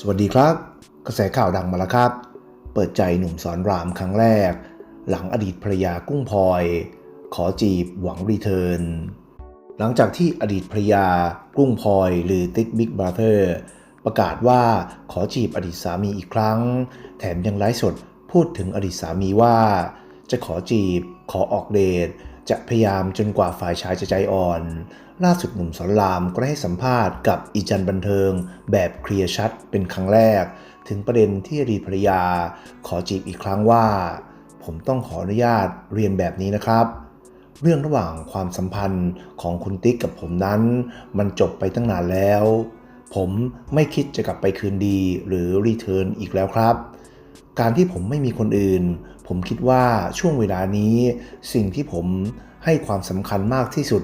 สวัสดีครับ กระแสข่าวดังมาแล้วครับ เปิดใจหนุ่มสอนรามครั้งแรก หลังอดีตภรรยากุ้งพลอย ขอจีบหวังรีเทิร์นหลังจากที่อดีตภรรยากุ้งพลอย หรือติ๊กบิ๊กบราเธอร์ประกาศว่าขอจีบอดีตสามีอีกครั้ง แถมยังไลฟ์สดพูดถึงอดีตสามีว่า จะขอจีบ ขอออกเดท จะพยายามจนกว่าฝ่ายชายจะใจอ่อน ล่าสุดหนุ่มสอนรามก็ได้ให้สัมภาษณ์กับอีจันบันเทิง แบบเคลียร์ชัดเป็นครั้งแรก ถึงประเด็นที่อดีตภรรยา ขอจีบอีกครั้งว่า ผมต้องขออนุญาตเรียนแบบนี้นะครับเรื่องระหว่างความสัมพันธ์ของคุณติ๊กกับผมนั้น มันจบไปตั้งนานแล้ว ผมไม่คิดจะกลับไปคืนดีหรือรีเทิร์นอีกแล้วครับ การที่ผมไม่มีคนอื่น ผมคิดว่าช่วงเวลานี้ สิ่งที่ผมให้ความสำคัญมากที่สุด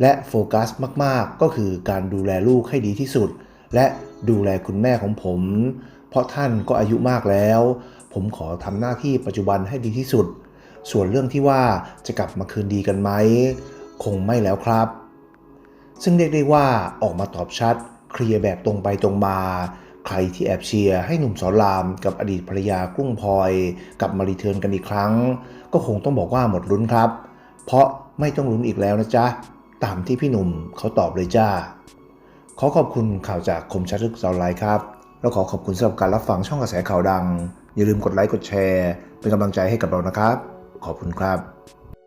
และโฟกัสมากๆ ก็คือการดูแลลูกให้ดีที่สุด และดูแลคุณแม่ของผม เพราะท่านก็อายุมากแล้ว ผมขอทำหน้าที่ปัจจุบันให้ดีที่สุด ส่วนเรื่องที่ว่าจะกลับมาคืนดีกันไหม คงไม่แล้วครับ ซึ่งเรียกได้ว่าออกมาตอบชัด เคลียร์แบบตรงไปตรงมา ใครที่แอบเชียร์ให้หนุ่มสอนรามกับอดีตภรรยากุ้งพลอยกลับมารีเทิร์นกันอีกครั้ง ก็คงต้องบอกว่าหมดลุ้นครับ เพราะไม่ต้องลุ้นอีกแล้วนะจ๊ะ ตามที่พี่หนุ่มเขาตอบเลยจ้า ขอขอบคุณข่าวจากคมชัดลึกสอนไลน์ครับ แล้วขอขอบคุณสำหรับการรับฟังช่องกระแสข่าวดัง อย่าลืมกดไลค์กดแชร์ เป็นกำลังใจให้กับเรานะครับ ขอบคุณครับ